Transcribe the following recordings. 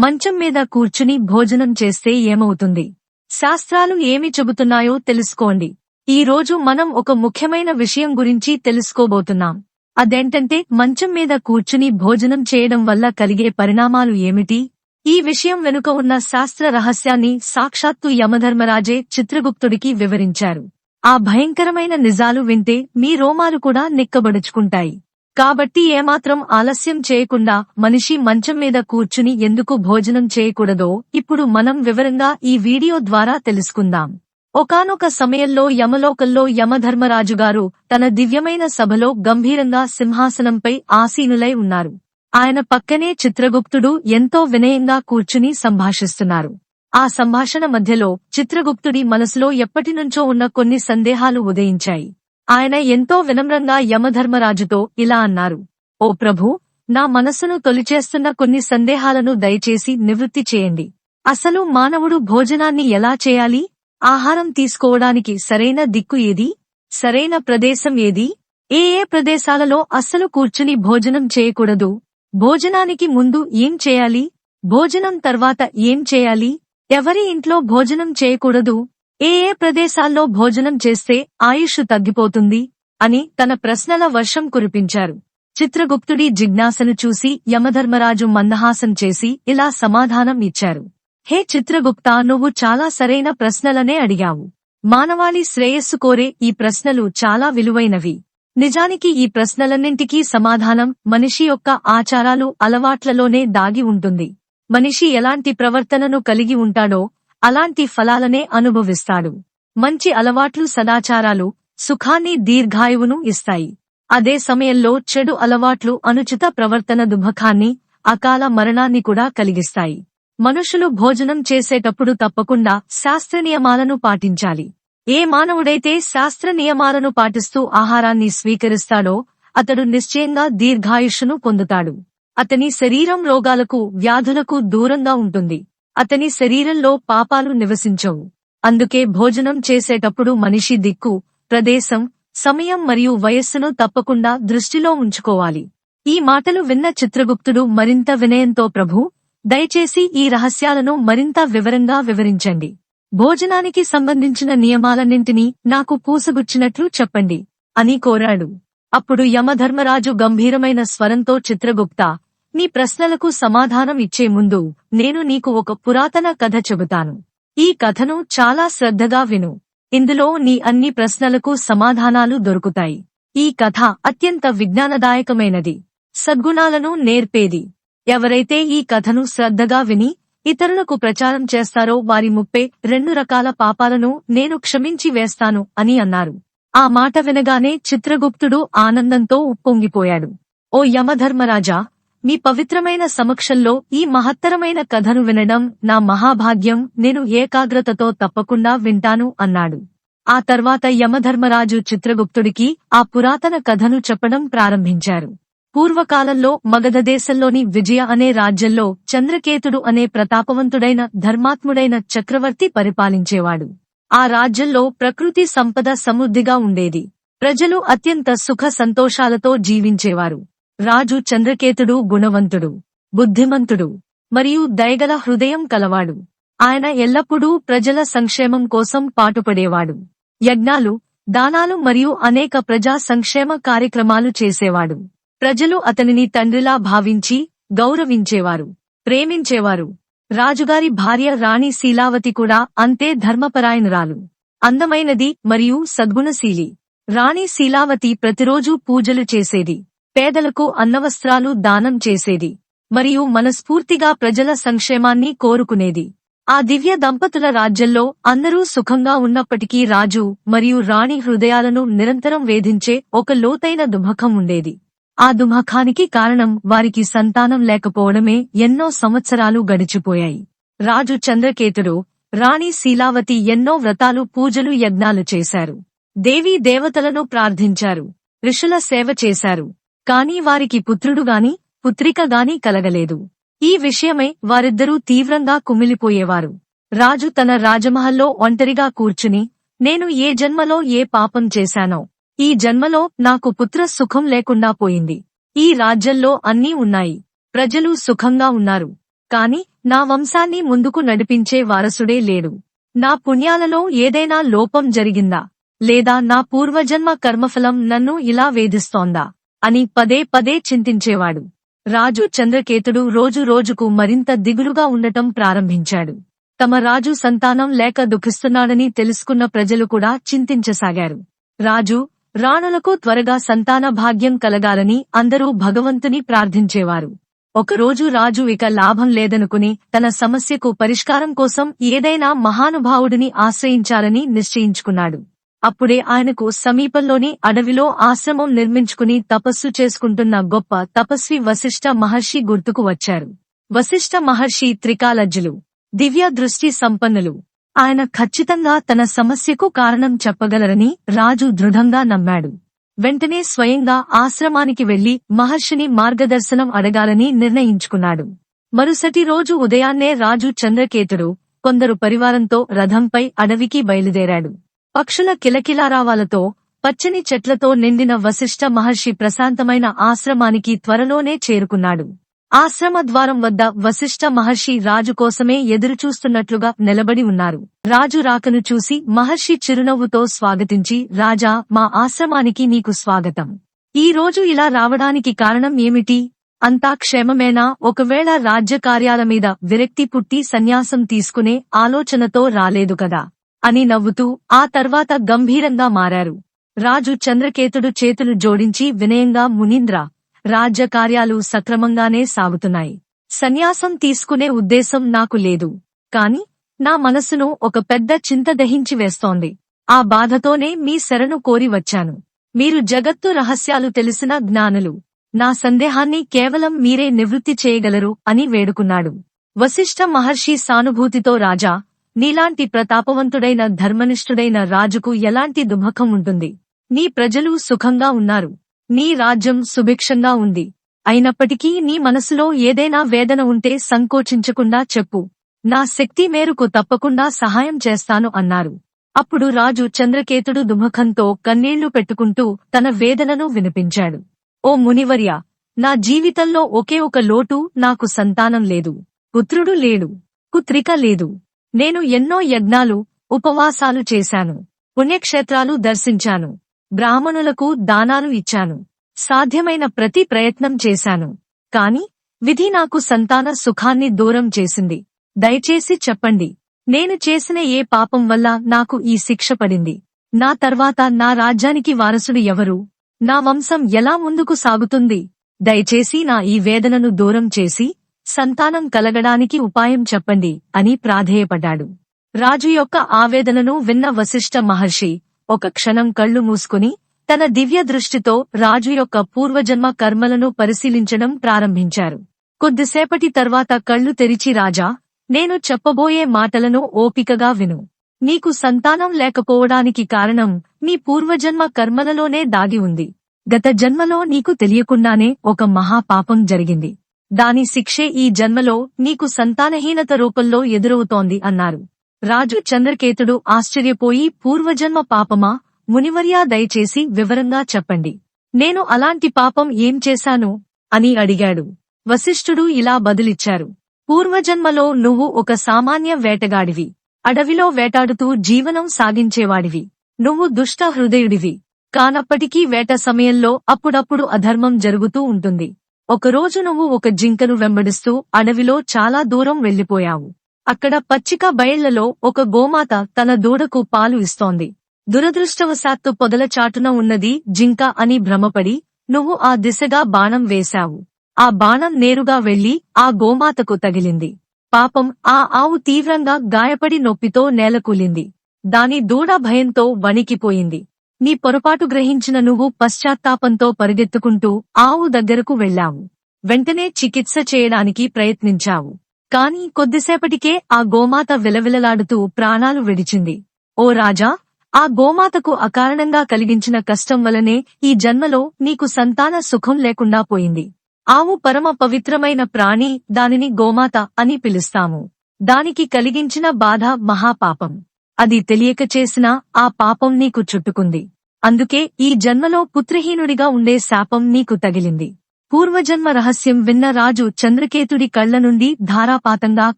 మంచం మీద కూర్చుని భోజనం చేస్తే ఏమవుతుంది? శాస్త్రాలు ఏమి చెబుతున్నాయో తెలుసుకోండి. ఈ రోజు మనం ఒక ముఖ్యమైన విషయం గురించి తెలుసుకోబోతున్నాం. అదేంటంటే మంచం మీద కూర్చుని భోజనం చేయడం వల్ల కలిగే పరిణామాలు ఏమిటి? ఈ విషయం వెనుక ఉన్న శాస్త్ర రహస్యాన్ని సాక్షాత్తు యమధర్మరాజే చిత్రగుప్తుడికి వివరించారు. ఆ భయంకరమైన నిజాలు వింటే మీ రోమాలు కూడా నిక్కబడుచుకుంటాయి. కాబట్టి ఏమాత్రం ఆలస్యం చేయకుండా మనిషి మంచం మీద కూర్చుని ఎందుకు భోజనం చేయకూడదో ఇప్పుడు మనం వివరంగా ఈ వీడియో ద్వారా తెలుసుకుందాం. ఒకానొక సమయంలో యమలోకల్లో యమధర్మరాజుగారు తన దివ్యమైన సభలో గంభీరంగా సింహాసనంపై ఆసీనులై ఉన్నారు. ఆయన పక్కనే చిత్రగుప్తుడు ఎంతో వినయంగా కూర్చుని సంభాషిస్తున్నారు. ఆ సంభాషణ మధ్యలో చిత్రగుప్తుడి మనసులో ఎప్పటినుంచో ఉన్న కొన్ని సందేహాలు ఉదయించాయి. ఆయన ఎంతో వినమ్రంగా యమధర్మరాజుతో ఇలా అన్నారు ఓ ప్రభు నా మనస్సును తొలిచేస్తున్న కొన్ని సందేహాలను దయచేసి నివృత్తి చేయండి. అసలు మానవుడు భోజనాన్ని ఎలా చేయాలి? ఆహారం తీసుకోవడానికి సరైన దిక్కు ఏది? సరైన ప్రదేశం ఏది? ఏ ఏ ప్రదేశాలలో అస్సలు కూర్చుని భోజనం చేయకూడదు? భోజనానికి ముందు ఏం చేయాలి? భోజనం తర్వాత ఏం చేయాలి? ఎవరి ఇంట్లో భోజనం చేయకూడదు? ఏ ఏ ప్రదేశాల్లో భోజనం చేస్తే ఆయుష్ తగ్గిపోతుంది అని తన ప్రశ్నల వర్షం కురిపించారు. చిత్రగుప్తుడి జిజ్ఞాసను చూసి యమధర్మరాజు మందహాసం చేసి ఇలా సమాధానం ఇచ్చారు. హే చిత్రగుప్త నువ్వు చాలా సరైన ప్రశ్నలనే అడిగావు. మానవాళి శ్రేయస్సు కోరే ఈ ప్రశ్నలు చాలా విలువైనవి. నిజానికి ఈ ప్రశ్నలన్నింటికీ సమాధానం మనిషి యొక్క ఆచారాలు అలవాట్లలోనే దాగి ఉంటుంది. మనిషి ఎలాంటి ప్రవర్తనను కలిగి ఉంటాడో అలాంటి ఫలాలనే అనుభవిస్తాడు. మంచి అలవాట్లు సదాచారాలు సుఖాన్ని దీర్ఘాయువును ఇస్తాయి. అదే సమయంలో చెడు అలవాట్లు అనుచిత ప్రవర్తన దుఃఖాన్ని అకాల మరణాన్ని కూడా కలిగిస్తాయి. మనుషులు భోజనం చేసేటప్పుడు తప్పకుండా శాస్త్ర నియమాలను పాటించాలి. ఏ మానవుడైతే శాస్త్ర నియమాలను పాటిస్తూ ఆహారాన్ని స్వీకరిస్తాడో అతడు నిశ్చయంగా దీర్ఘాయుష్ను పొందుతాడు. అతని శరీరం రోగాలకు వ్యాధులకు దూరంగా ఉంటుంది. అతని శరీరంలో పాపాలు నివసించవు. అందుకే భోజనం చేసేటప్పుడు మనిషి దిక్కు ప్రదేశం సమయం మరియు వయస్సును తప్పకుండా దృష్టిలో ఉంచుకోవాలి. ఈ మాటలు విన్న చిత్రగుప్తుడు మరింత వినయంతో ప్రభు దయచేసి ఈ రహస్యాలను మరింత వివరంగా వివరించండి. భోజనానికి సంబంధించిన నియమాలన్నింటినీ నాకు పూసగుచ్చినట్లు చెప్పండి అని కోరాడు. అప్పుడు యమధర్మరాజు గంభీరమైన స్వరంతో చిత్రగుప్త నీ ప్రశ్నలకు సమాధానం ఇచ్చే ముందు నేను నీకు ఒక పురాతన కథ చెబుతాను. ఈ కథను చాలా శ్రద్ధగా విను. ఇందులో నీ అన్ని ప్రశ్నలకు సమాధానాలు దొరుకుతాయి. ఈ కథ అత్యంత విజ్ఞానదాయకమైనది. సద్గుణాలను నేర్పేది. ఎవరైతే ఈ కథను శ్రద్ధగా విని ఇతరులకు ప్రచారం చేస్తారో వారి ముప్పే రెండు రకాల పాపాలను నేను క్షమించి వేస్తాను అని అన్నారు. ఆ మాట వినగానే చిత్రగుప్తుడు ఆనందంతో ఉప్పొంగిపోయాడు. ఓ యమధర్మరాజా మీ పవిత్రమైన సమక్షంలో ఈ మహత్తరమైన కథను వినడం నా మహాభాగ్యం. నేను ఏకాగ్రతతో తప్పకుండా వింటాను అన్నాడు. ఆ తర్వాత యమధర్మరాజు చిత్రగుప్తుడికి ఆ పురాతన కథను చెప్పడం ప్రారంభించారు. పూర్వకాలంలో మగధ దేశంలోని విజయ అనే రాజ్యంలో చంద్రకేతుడు అనే ప్రతాపవంతుడైన ధర్మాత్ముడైన చక్రవర్తి పరిపాలించేవాడు. ఆ రాజ్యంలో ప్రకృతి సంపద సమృద్ధిగా ఉండేది. ప్రజలు అత్యంత సుఖ సంతోషాలతో జీవించేవారు. రాజు చంద్రకేతుడు గుణవంతుడు బుద్ధిమంతుడు మరియు దయగల హృదయం కలవాడు. ఆయన ఎల్లప్పుడూ ప్రజల సంక్షేమం కోసం పాటుపడేవాడు. యజ్ఞాలు దానాలు మరియు అనేక ప్రజా సంక్షేమ కార్యక్రమాలు చేసేవాడు. ప్రజలు అతనిని తండ్రిలా భావించి గౌరవించేవారు ప్రేమించేవారు. రాజుగారి భార్య రాణి శీలావతి కూడా అంతే ధర్మపరాయణురాలు. అందమైనది మరియు సద్గుణశీలి. రాణి శీలావతి ప్రతిరోజూ పూజలు చేసేది. పేదలకు అన్నవస్త్రాలు దానం చేసేది మరియు మనస్ఫూర్తిగా ప్రజల సంక్షేమాన్ని కోరుకునేది. ఆ దివ్య దంపతుల రాజ్యంలో అందరూ సుఖంగా ఉన్నప్పటికీ రాజు మరియు రాణి హృదయాలను నిరంతరం వేధించే ఒక లోతైన దుమఖం ఉండేది. ఆ దుమఖానికి కారణం వారికి సంతానం లేకపోవడమే ఎన్నో సంవత్సరాలు గడిచిపోయాయి. రాజు చంద్రకేతుడు రాణి శీలావతి ఎన్నో వ్రతాలు పూజలు యజ్ఞాలు చేశారు. దేవీ దేవతలను ప్రార్థించారు. ఋషుల సేవ చేశారు. కాని వారికి పుత్రుడు గాని కలగలేదు. ఈ విషయమై వారిద్దరూ తీవ్రంగా కుమిలిపోయేవారు. రాజు తన రాజమహల్లో ఒంటరిగా కూర్చుని నేను ఏ జన్మలో ఏ పాపం చేశానో ఈ జన్మలో నాకు పుత్ర సుఖం లేకుండా పోయింది. ఈ రాజ్యంలో అన్నీ ఉన్నాయి. ప్రజలు సుఖంగా ఉన్నారు. కాని నా వంశాన్ని ముందుకు నడిపించే వారసుడే లేడు. నా పుణ్యాలలో ఏదైనా లోపం జరిగిందా? లేదా నా పూర్వజన్మ కర్మఫలం నన్ను ఇలా వేధిస్తోందా? అని పదే పదే చింతించేవాడు. రాజు చంద్రకేతుడు రోజు రోజుకు మరింత దిగులుగా ఉండటం ప్రారంభించాడు. తమ రాజు సంతానం లేక దుఃఖిస్తున్నాడని తెలుసుకున్న ప్రజలు కూడా చింతించసాగారు. రాజు రాణులకు త్వరగా సంతాన భాగ్యం కలగాలని అందరూ భగవంతుని ప్రార్థించేవారు. ఒకరోజు రాజు ఇక లాభం లేదనుకుని తన సమస్యకు పరిష్కారం కోసం ఏదైనా మహానుభావుడిని ఆశ్రయించాలని నిశ్చయించుకున్నాడు. అప్పుడే ఆయనకు సమీపంలోని అడవిలో ఆశ్రమం నిర్మించుకుని తపస్సు చేసుకుంటున్న గొప్ప తపస్వి వశిష్ఠ మహర్షి గుర్తుకు వచ్చారు. వశిష్ఠ మహర్షి త్రికాలజ్జులు దివ్య దృష్టి సంపన్నులు. ఆయన ఖచ్చితంగా తన సమస్యకు కారణం చెప్పగలరని రాజు దృఢంగా నమ్మాడు. వెంటనే స్వయంగా ఆశ్రమానికి వెళ్ళి మహర్షిని మార్గదర్శనం అడగాలని నిర్ణయించుకున్నాడు. మరుసటి రోజు ఉదయాన్నే రాజు చంద్రకేతుడు కొందరు పరివారంతో రథంపై అడవికి బయలుదేరాడు. పక్షుల కిలకిలారావాలతో పచ్చని చెట్లతో నిండిన వశిష్ఠ మహర్షి ప్రశాంతమైన ఆశ్రమానికి త్వరలోనే చేరుకున్నాడు. ఆశ్రమ ద్వారం వద్ద వశిష్ఠ మహర్షి రాజు కోసమే ఎదురుచూస్తున్నట్లుగా నిలబడి ఉన్నారు. రాజు రాకను చూసి మహర్షి చిరునవ్వుతో స్వాగతించి రాజా మా ఆశ్రమానికి నీకు స్వాగతం. ఈ రోజు ఇలా రావడానికి కారణం ఏమిటి? అంతా క్షేమమేనా? ఒకవేళ రాజ్య కార్యాల మీద విరక్తి పుట్టి సన్యాసం తీసుకునే ఆలోచనతో రాలేదు కదా. అని నవ్వుతూ ఆ తర్వాత గంభీరంగా మారారు. రాజు చంద్రకేతుడు చేతులు జోడించి వినయంగా మునీంద్ర రాజ్య కార్యాలు సక్రమంగానే సాగుతున్నాయి. సన్యాసం తీసుకునే ఉద్దేశం నాకు లేదు. కాని నా మనసును ఒక పెద్ద చింత దహించి వేస్తోంది. ఆ బాధతోనే మీ శరణు కోరి వచ్చాను. మీరు జగత్తు రహస్యాలు తెలిసిన జ్ఞానులు. నా సందేహాన్ని కేవలం మీరే నివృత్తి చేయగలరు అని వేడుకున్నాడు. వశిష్ఠ మహర్షి సానుభూతితో రాజా నీలాంటి ప్రతాపవంతుడైన ధర్మనిష్ఠుడైన రాజుకు ఎలాంటి దుఃఖం ఉంటుంది? నీ ప్రజలు సుఖంగా ఉన్నారు. నీ రాజ్యం సుభిక్షంగా ఉంది. అయినప్పటికీ నీ మనసులో ఏదైనా వేదన ఉంటే సంకోచించకుండా చెప్పు. నా శక్తి మేరకు తప్పకుండా సహాయం చేస్తాను అన్నారు. అప్పుడు రాజు చంద్రకేతుడు దుముఖంతో కన్నీళ్ళు పెట్టుకుంటూ తన వేదనను వినిపించాడు. ఓ మునివర్య నా జీవితంలో ఒకే ఒక లోటు నాకు సంతానం లేదు. పుత్రుడు లేడు. పుత్రిక లేదు. నేను ఎన్నో యజ్ఞాలు ఉపవాసాలు చేశాను. పుణ్యక్షేత్రాలు దర్శించాను. బ్రాహ్మణులకు దానాలు ఇచ్చాను. సాధ్యమైన ప్రతి ప్రయత్నం చేశాను. కాని విధి నాకు సంతాన సుఖాన్ని దూరం చేసింది. దయచేసి చెప్పండి. నేను చేసిన ఏ పాపం వల్ల నాకు ఈ శిక్ష పడింది? నా తర్వాత నా రాజ్యానికి వారసుడు ఎవరు? నా వంశం ఎలా ముందుకు సాగుతుంది? దయచేసి నా ఈ వేదనను దూరం చేసి సంతానం కలగడానికి ఉపాయం చెప్పండి అని ప్రాధేయపడ్డాడు. రాజు యొక్క ఆవేదనను విన్న వశిష్ఠ మహర్షి ఒక క్షణం కళ్ళు మూసుకుని తన దివ్య దృష్టితో రాజు యొక్క పూర్వజన్మ కర్మలను పరిశీలించడం ప్రారంభించారు. కొద్దిసేపటి తర్వాత కళ్ళు తెరిచి రాజా నేను చెప్పబోయే మాటలను ఓపికగా విను. నీకు సంతానం లేకపోవడానికి కారణం నీ పూర్వజన్మ కర్మలలోనే దాగి ఉంది. గత జన్మలో నీకు తెలియకుండానే ఒక మహాపాపం జరిగింది. దాని శిక్షే ఈ జన్మలో నీకు సంతానహీనత రూపంలో ఎదురవుతోంది అన్నారు. రాజు చంద్రకేతుడు ఆశ్చర్యపోయి పూర్వజన్మ పాపమా? మునివర్యా దయచేసి వివరంగా చెప్పండి. నేను అలాంటి పాపం ఏం చేశాను? అని అడిగాడు. వశిష్ఠుడు ఇలా బదులిచ్చారు. పూర్వజన్మలో నువ్వు ఒక సామాన్య వేటగాడివి. అడవిలో వేటాడుతూ జీవనం సాగించేవాడివి. నువ్వు దుష్ట హృదయుడివి. కానప్పటికీ వేట సమయంలో అప్పుడప్పుడు అధర్మం జరుగుతూ ఉంటుంది. ఒకరోజు నువ్వు ఒక జింకను వెంబడిస్తూ అడవిలో చాలా దూరం వెళ్ళిపోయావు అక్కడ పచ్చిక బయళ్ళలో ఒక గోమాత తన దూడకు పాలు ఇస్తోంది. దురదృష్టవశాత్తు పొదల చాటున ఉన్నది జింక అని భ్రమపడి నువ్వు ఆ దిశగా బాణం వేశావు. ఆ బాణం నేరుగా వెళ్ళి ఆ గోమాతకు తగిలింది. పాపం ఆ ఆవు తీవ్రంగా గాయపడి నొప్పితో నేలకూలింది. దాని దూడ భయంతో వణికిపోయింది. నీ పొరపాటు గ్రహించిన నువ్వు పశ్చాత్తాపంతో పరిగెత్తుకుంటూ ఆవు దగ్గరకు వెళ్ళావు వెంటనే చికిత్స చేయడానికి ప్రయత్నించావు. కాని కొద్దిసేపటికే ఆ గోమాత విలవిలలాడుతూ ప్రాణాలు విడిచింది. ఓ రాజా ఆ గోమాతకు అకారణంగా కలిగించిన కష్టం వలనే ఈ జన్మలో నీకు సంతాన సుఖం లేకుండా పోయింది. ఆవు పరమ పవిత్రమైన ప్రాణి దానిని గోమాత అని పిలుస్తాము. దానికి కలిగించిన బాధ మహాపాపం. అది తెలియక చేసినా ఆ పాపం నీకు చుట్టుకుంది. అందుకే ఈ జన్మలో పుత్రహీనుడిగా ఉండే శాపం నీకు తగిలింది. పూర్వజన్మ రహస్యం విన్న రాజు చంద్రకేతుడి కళ్ళ నుండి ధారాపాతంగా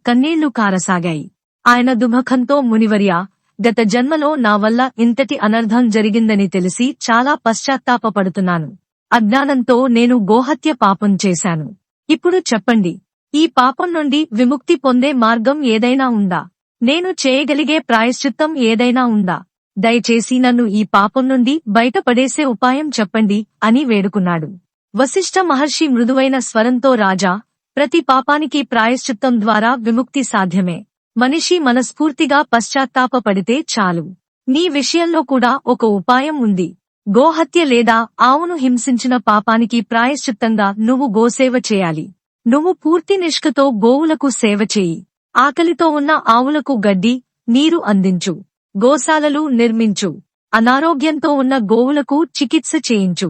కన్నీళ్ళు కారసాగాయి. ఆయన దుమఖంతో మునివర్య గత జన్మలో నా వల్ల ఇంతటి అనర్థం జరిగిందని తెలిసి చాలా పశ్చాత్తాపడుతున్నాను అజ్ఞానంతో నేను గోహత్య పాపం చేశాను. ఇప్పుడు చెప్పండి ఈ పాపం నుండి విముక్తి పొందే మార్గం ఏదైనా ఉందా? నేను చేయగలిగే ప్రాయశ్చిత్తం ఏదైనా ఉందా? దయచేసి నన్ను ఈ పాపం నుండి బయటపడేసే ఉపాయం చెప్పండి అని వేడుకున్నాడు. వశిష్ఠ మహర్షి మృదువైన స్వరంతో రాజా ప్రతి పాపానికి ప్రాయశ్చిత్తం ద్వారా విముక్తి సాధ్యమే. మనిషి మనస్ఫూర్తిగా పశ్చాత్తాపపడితే చాలు. నీ విషయంలో కూడా ఒక ఉపాయం ఉంది. గోహత్య లేదా ఆవును హింసించిన పాపానికి ప్రాయశ్చిత్తంగా నువ్వు గోసేవ చేయాలి. నువ్వు పూర్తి నిష్కతో గోవులకు సేవ చేయి. ఆకలితో ఉన్న ఆవులకు గడ్డి నీరు అందించు. గోశాలలు నిర్మించు. అనారోగ్యంతో ఉన్న గోవులకు చికిత్స చేయించు.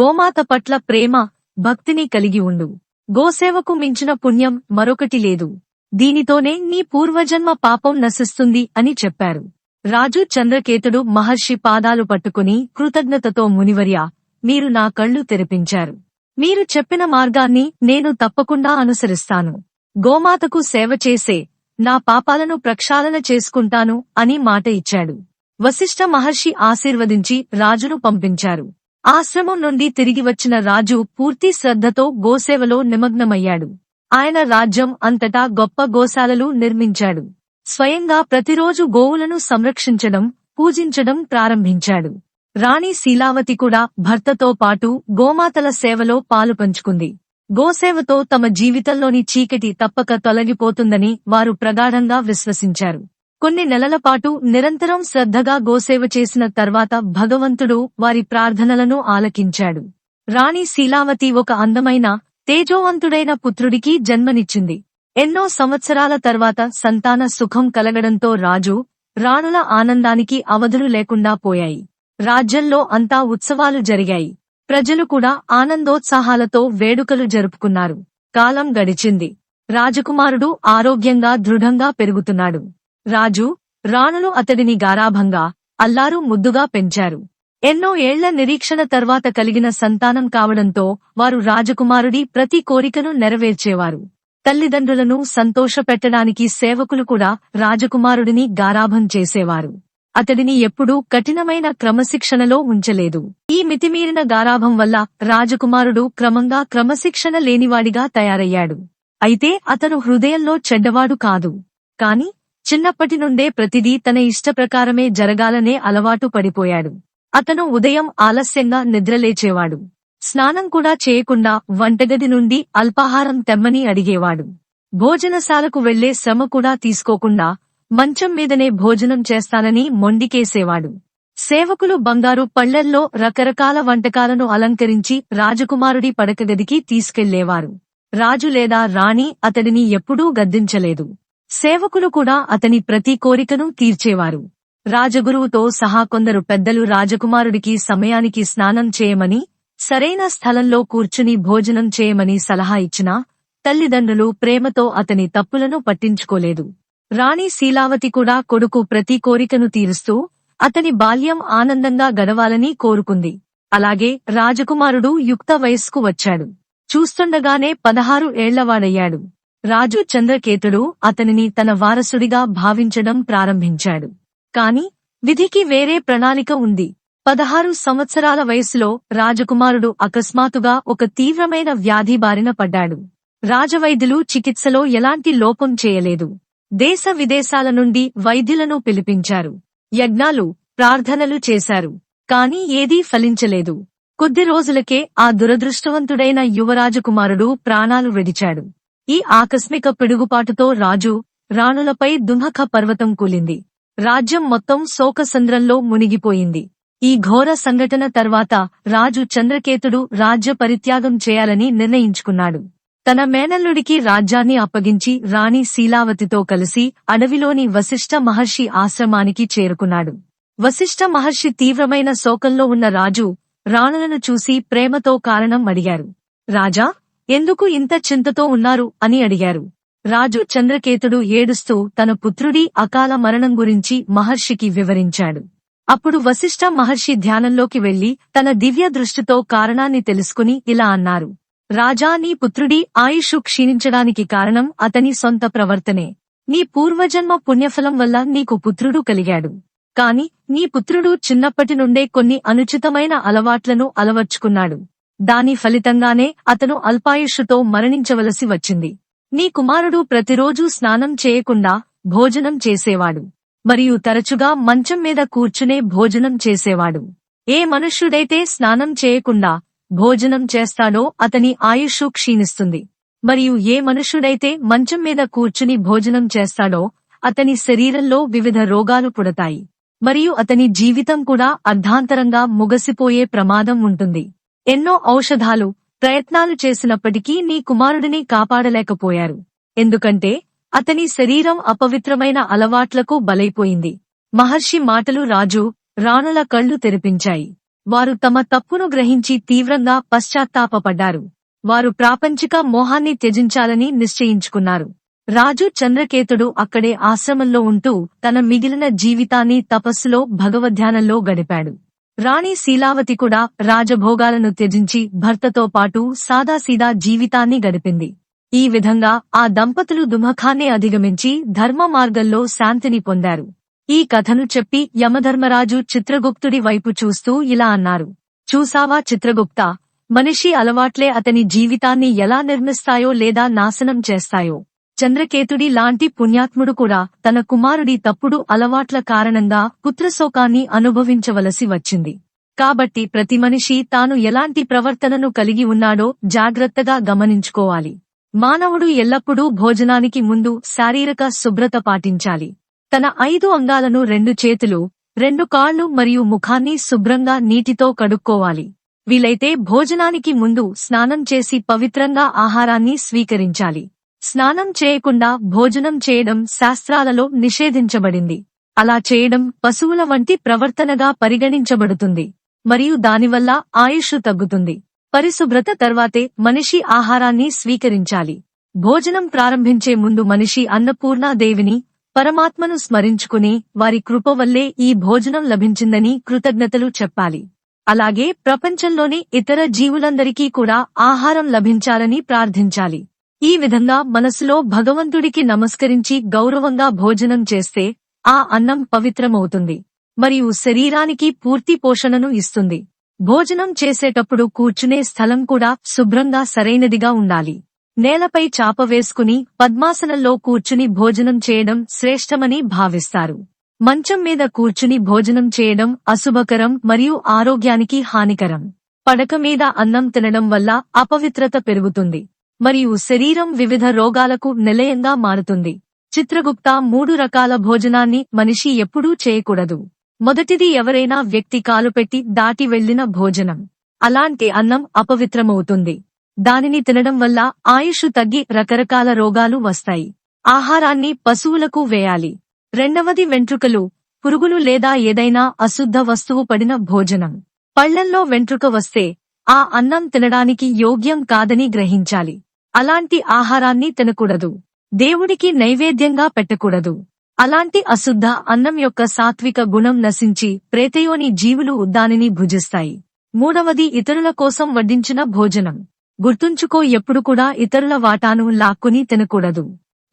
గోమాత పట్ల ప్రేమ భక్తిని కలిగి ఉండు. గోసేవకు మించిన పుణ్యం మరొకటి లేదు. దీనితోనే నీ పూర్వజన్మ పాపం నశిస్తుంది అని చెప్పారు. రాజు చంద్రకేతుడు మహర్షి పాదాలు పట్టుకుని కృతజ్ఞతతో మునివర్య మీరు నా కళ్ళు తెరిపించారు. మీరు చెప్పిన మార్గాన్ని నేను తప్పకుండా అనుసరిస్తాను. గోమాతకు సేవ చేసే నా పాపాలను ప్రక్షాళన చేసుకుంటాను అని మాట ఇచ్చాడు. వశిష్ఠ మహర్షి ఆశీర్వదించి రాజును పంపించారు. ఆశ్రమం నుండి తిరిగి వచ్చిన రాజు పూర్తి శ్రద్ధతో గోసేవలో నిమగ్నమయ్యాడు. ఆయన రాజ్యం అంతటా గొప్ప గోశాలలు నిర్మించాడు. స్వయంగా ప్రతిరోజు గోవులను సంరక్షించడం పూజించడం ప్రారంభించాడు. రాణి శీలావతి కూడా భర్తతో పాటు గోమాతల సేవలో పాలు పంచుకుంది. గోసేవతో తమ జీవితంలోని చీకటి తప్పక తొలగిపోతుందని వారు ప్రగాఢంగా విశ్వసించారు. కొన్ని నెలల పాటు నిరంతరం శ్రద్ధగా గోసేవ చేసిన తర్వాత భగవంతుడు వారి ప్రార్థనలను ఆలకించాడు. రాణి శీలావతి ఒక అందమైన తేజోవంతుడైన పుత్రుడికి జన్మనిచ్చింది. ఎన్నో సంవత్సరాల తర్వాత సంతాన సుఖం కలగడంతో రాజు రాణుల ఆనందానికి అవధులు లేకుండా పోయాయి. రాజ్యంలో అంతా ఉత్సవాలు జరిగాయి. ప్రజలు కూడా ఆనందోత్సాహాలతో వేడుకలు జరుపుకున్నారు. కాలం గడిచింది. రాజకుమారుడు ఆరోగ్యంగా దృఢంగా పెరుగుతున్నాడు. రాజు రాణులు అతడిని గారాభంగా అల్లారు ముద్దుగా పెంచారు. ఎన్నో ఏళ్ళ నిరీక్షణ తర్వాత కలిగిన సంతానం కావడంతో వారు రాజకుమారుడి ప్రతి కోరికను నెరవేర్చేవారు. తల్లిదండ్రులను సంతోషపెట్టడానికి సేవకులు కూడా రాజకుమారుడిని గారాభం చేసేవారు. అతడిని ఎప్పుడూ కఠినమైన క్రమశిక్షణలో ఉంచలేదు. ఈ మితిమీరిన గారాభం వల్ల రాజకుమారుడు క్రమంగా క్రమశిక్షణ లేనివాడిగా తయారయ్యాడు. అయితే అతను హృదయంలో చెడ్డవాడు కాదు. కాని చిన్నప్పటి నుండే ప్రతిదీ తన ఇష్టప్రకారమే జరగాలనే అలవాటు పడిపోయాడు. అతను ఉదయం ఆలస్యంగా నిద్రలేచేవాడు. స్నానం కూడా చేయకుండా వంటగది నుండి అల్పాహారం తెమ్మని అడిగేవాడు. భోజనశాలకు వెళ్ళే శ్రమ కూడా తీసుకోకుండా మంచం మీదనే భోజనం చేస్తానని మొండికేసేవాడు. సేవకులు బంగారు పళ్ళల్లో రకరకాల వంటకాలను అలంకరించి రాజకుమారుడి పడకగదికి తీసుకెళ్ళేవారు. రాజు లేదా రాణి అతడిని ఎప్పుడూ గద్దించలేదు. సేవకులు కూడా అతని ప్రతి కోరికను తీర్చేవారు. రాజగురువుతో సహా కొందరు పెద్దలు రాజకుమారుడికి సమయానికి స్నానం చేయమని సరైన స్థలంలో కూర్చుని భోజనం చేయమని సలహా ఇచ్చినా తల్లిదండ్రులు ప్రేమతో అతని తప్పులను పట్టించుకోలేదు. రాణి శీలావతి కూడా కొడుకు ప్రతి కోరికను తీరుస్తూ అతని బాల్యం ఆనందంగా గడవాలని కోరుకుంది. అలాగే రాజకుమారుడు యుక్త వయస్కు వచ్చాడు. చూస్తుండగానే పదహారు ఏళ్ళవాడయ్యాడు. రాజు చంద్రకేతుడు అతనిని తన వారసుడిగా భావించడం ప్రారంభించాడు. కాని విధికి వేరే ప్రణాళిక ఉంది. పదహారు సంవత్సరాల వయసులో రాజకుమారుడు అకస్మాత్తుగా ఒక తీవ్రమైన వ్యాధి బారిన పడ్డాడు. రాజవైద్యులు చికిత్సలో ఎలాంటి లోపం చేయలేదు. దేశ విదేశాల నుండి వైద్యులను పిలిపించారు. యజ్ఞాలు ప్రార్థనలు చేశారు. కాని ఏదీ ఫలించలేదు. కొద్ది రోజులకే ఆ దురదృష్టవంతుడైన యువరాజకుమారుడు ప్రాణాలు విడిచాడు. ఈ ఆకస్మిక పిడుగుపాటుతో రాజు రాణులపై దుమఖ పర్వతం కూలింది. రాజ్యం మొత్తం శోకసంద్రంలో మునిగిపోయింది. ఈ ఘోర సంఘటన తర్వాత రాజు చంద్రకేతుడు రాజ్య పరిత్యాగం చేయాలని నిర్ణయించుకున్నాడు. తన మేనల్లుడికి రాజ్యాన్ని అప్పగించి రాణి శీలావతితో కలిసి అడవిలోని వశిష్ఠ మహర్షి ఆశ్రమానికి చేరుకున్నాడు. వశిష్ఠ మహర్షి తీవ్రమైన శోకంలో ఉన్న రాజు రాణులను చూసి ప్రేమతో కారణం అడిగారు. రాజా ఎందుకు ఇంత చింతతో ఉన్నారు? అని అడిగారు. రాజు చంద్రకేతుడు ఏడుస్తూ తన పుత్రుడి అకాల మరణం గురించి మహర్షికి వివరించాడు. అప్పుడు వశిష్ఠ మహర్షి ధ్యానంలోకి వెళ్ళి తన దివ్య దృష్టితో కారణాన్ని తెలుసుకుని ఇలా అన్నారు. రాజా నీ పుత్రుడి ఆయుషు క్షీణించడానికి కారణం అతని సొంత ప్రవర్తనే. నీ పూర్వజన్మ పుణ్యఫలం వల్ల నీకు పుత్రుడు కలిగాడు. కాని నీ పుత్రుడు చిన్నప్పటి నుండే కొన్ని అనుచితమైన అలవాట్లను అలవర్చుకున్నాడు. దాని ఫలితంగానే అతను అల్పాయుష్షుతో మరణించవలసి వచ్చింది. నీ కుమారుడు ప్రతిరోజూ స్నానం చేయకుండా భోజనం చేసేవాడు. మరియు తరచుగా మంచం మీద కూర్చునే భోజనం చేసేవాడు. ఏ మనుష్యుడైతే స్నానం చేయకుండా భోజనం చేస్తాడో అతని ఆయుష్షు క్షీణిస్తుంది. మరియు ఏ మనుష్యుడైతే మంచం మీద కూర్చుని భోజనం చేస్తాడో అతని శరీరంలో వివిధ రోగాలు పుడతాయి. మరియు అతని జీవితం కూడా అర్ధాంతరంగా ముగసిపోయే ప్రమాదం ఉంటుంది. ఎన్నో ఔషధాలు ప్రయత్నాలు చేసినప్పటికీ నీ కుమారుడిని కాపాడలేకపోయారు. ఎందుకంటే అతని శరీరం అపవిత్రమైన అలవాట్లకు బలైపోయింది. మహర్షి మాటలు రాజు రాణుల కళ్ళు తెరిపించాయి. వారు తమ తప్పును గ్రహించి తీవ్రంగా పశ్చాత్తాపపడ్డారు. వారు ప్రాపంచిక మోహాన్ని త్యజించాలని నిశ్చయించుకున్నారు. రాజు చంద్రకేతుడు అక్కడే ఆశ్రమంలో ఉంటూ తన మిగిలిన జీవితాన్ని తపస్సులో భగవధ్యానంలో గడిపాడు. రాణి శీలావతి కూడా రాజభోగాలను త్యజించి భర్తతో పాటు సాదాసీదా జీవితాన్ని గడిపింది. ఈ విధంగా ఆ దంపతులు దుమఖాన్ని అధిగమించి ధర్మ మార్గంలో శాంతిని పొందారు. ఈ కథను చెప్పి యమధర్మరాజు చిత్రగుప్తుడి వైపు చూస్తూ ఇలా అన్నారు. చూసావా చిత్రగుప్త? మనిషి అలవాట్లే అతని జీవితాన్ని ఎలా నిర్మిస్తాయో లేదా నాశనం చేస్తాయో. చంద్రకేతుడి లాంటి పుణ్యాత్ముడు కూడా తన కుమారుడి తప్పుడు అలవాట్ల కారణంగా పుత్రశోకాన్ని అనుభవించవలసి వచ్చింది. కాబట్టి ప్రతి మనిషి తాను ఎలాంటి ప్రవర్తనను కలిగి ఉన్నాడో జాగ్రత్తగా గమనించుకోవాలి. మానవుడు ఎల్లప్పుడూ భోజనానికి ముందు శారీరక శుభ్రత పాటించాలి. తన ఐదు అంగాలను రెండు చేతులు రెండు కాళ్ళు మరియు ముఖాన్ని శుభ్రంగా నీటితో కడుక్కోవాలి. వీలైతే భోజనానికి ముందు స్నానం చేసి పవిత్రంగా ఆహారాన్ని స్వీకరించాలి. స్నానం చేయకుండా భోజనం చేయడం శాస్త్రాలలో నిషేధించబడింది. అలా చేయడం పశువుల వంటి ప్రవర్తనగా పరిగణించబడుతుంది. మరియు దానివల్ల ఆయుష్ తగ్గుతుంది. పరిశుభ్రత తర్వాతే మనిషి ఆహారాన్ని స్వీకరించాలి. భోజనం ప్రారంభించే ముందు మనిషి అన్నపూర్ణాదేవిని పరమాత్మను స్మరించుకుని వారి కృప వల్లే ఈ భోజనం లభించిందని కృతజ్ఞతలు చెప్పాలి. అలాగే ప్రపంచంలోని ఇతర జీవులందరికీ కూడా ఆహారం లభించాలని ప్రార్థించాలి. ఈ విధంగా మనసులో భగవంతుడికి నమస్కరించి గౌరవంగా భోజనం చేస్తే ఆ అన్నం పవిత్రమవుతుంది. మరియు శరీరానికి పూర్తి పోషణను ఇస్తుంది. భోజనం చేసేటప్పుడు కూర్చునే స్థలం కూడా శుభ్రంగా సరైనదిగా ఉండాలి. నేలపై చాప వేసుకుని పద్మాసనంలో కూర్చుని భోజనం చేయడం శ్రేష్టమని భావిస్తారు. మంచం మీద కూర్చుని భోజనం చేయడం అశుభకరం మరియు ఆరోగ్యానికి హానికరం. పడక మీద అన్నం తినడం వల్ల అపవిత్రత పెరుగుతుంది మరియు శరీరం వివిధ రోగాలకు నిలయంగా మారుతుంది. చిత్రగుప్త మూడు రకాల భోజనాన్ని మనిషి ఎప్పుడూ చేయకూడదు. మొదటిది ఎవరైనా వ్యక్తి కాలుపెట్టి దాటి వెళ్ళిన భోజనం. అలాంటి అన్నం అపవిత్రమవుతుంది. దానిని తినడం వల్ల ఆయుష్ తగ్గి రకరకాల రోగాలు వస్తాయి. ఆహారాన్ని పశువులకు వేయాలి. రెండవది వెంట్రుకలు పురుగులు లేదా ఏదైనా అశుద్ధ వస్తువు పడిన భోజనం. పళ్ళల్లో వెంట్రుక వస్తే ఆ అన్నం తినడానికి యోగ్యం కాదని గ్రహించాలి. అలాంటి ఆహారాన్ని తినకూడదు. దేవుడికి నైవేద్యంగా పెట్టకూడదు. అలాంటి అశుద్ధ అన్నం యొక్క సాత్విక గుణం నశించి ప్రేతయోని జీవులు దానిని భుజిస్తాయి. మూడవది ఇతరుల కోసం వడ్డించిన భోజనం. గుర్తుంచుకో ఎప్పుడు కూడా ఇతరుల వాటాను లాక్కుని తినకూడదు.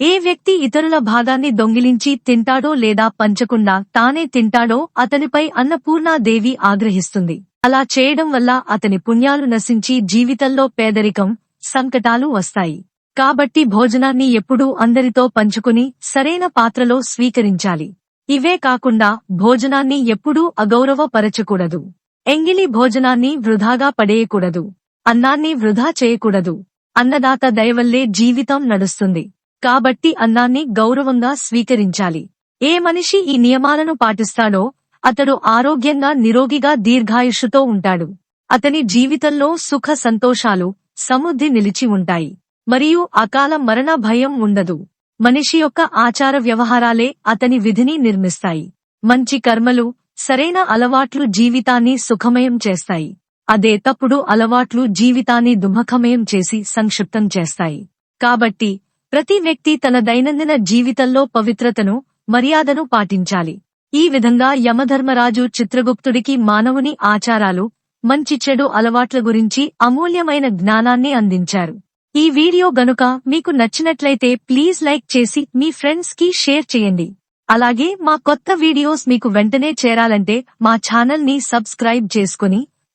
ఏ వ్యక్తి ఇతరుల భాగాన్ని దొంగిలించి తింటాడో లేదా పంచకుండా తానే తింటాడో అతనిపై అన్నపూర్ణాదేవి ఆగ్రహిస్తుంది. అలా చేయడం వల్ల అతని పుణ్యాలు నశించి జీవితంలో పేదరికం సంకటాలు వస్తాయి. కాబట్టి భోజనాన్ని ఎప్పుడూ అందరితో పంచుకుని సరైన పాత్రలో స్వీకరించాలి. ఇవే కాకుండా భోజనాన్ని ఎప్పుడూ అగౌరవపరచకూడదు. ఎంగిలి భోజనాన్ని వృధాగా పడేయకూడదు. అన్నాన్ని వృధా చేయకూడదు. అన్నదాత దయవల్లే జీవితం నడుస్తుంది. కాబట్టి అన్నాన్ని గౌరవంగా స్వీకరించాలి. ఏ మనిషి ఈ నియమాలను పాటిస్తాడో అతడు ఆరోగ్యంగా నిరోగిగా దీర్ఘాయుషుతో ఉంటాడు. అతని జీవితంలో సుఖ సంతోషాలు సమృద్ధి నిలిచి ఉంటాయి. మరియు అకాల మరణ భయం ఉండదు. మనిషి యొక్క ఆచార వ్యవహారాలే అతని విధిని నిర్మిస్తాయి. మంచి కర్మలు సరైన అలవాట్లు జీవితాన్ని సుఖమయం చేస్తాయి. అదే తప్పుడు అలవాట్లు జీవితాన్ని దుమఖమయం చేసి సంక్షిప్తం చేస్తాయి. కాబట్టి ప్రతి వ్యక్తి తన దైనందిన జీవితంలో పవిత్రతను మర్యాదను పాటించాలి. ఈ విధంగా యమధర్మరాజు చిత్రగుప్తుడికి మానవుని ఆచారాలు మంచి చెడు అలవాట్ల గురించి అమూల్యమైన జ్ఞానాన్ని అందించారు. ఈ వీడియో గనుక మీకు నచ్చినట్లయితే ప్లీజ్ లైక్ చేసి మీ ఫ్రెండ్స్కి షేర్ చేయండి. అలాగే మా కొత్త వీడియోస్ మీకు వెంటనే చేరాలంటే మా ఛానల్ని సబ్స్క్రైబ్ చేసుకుని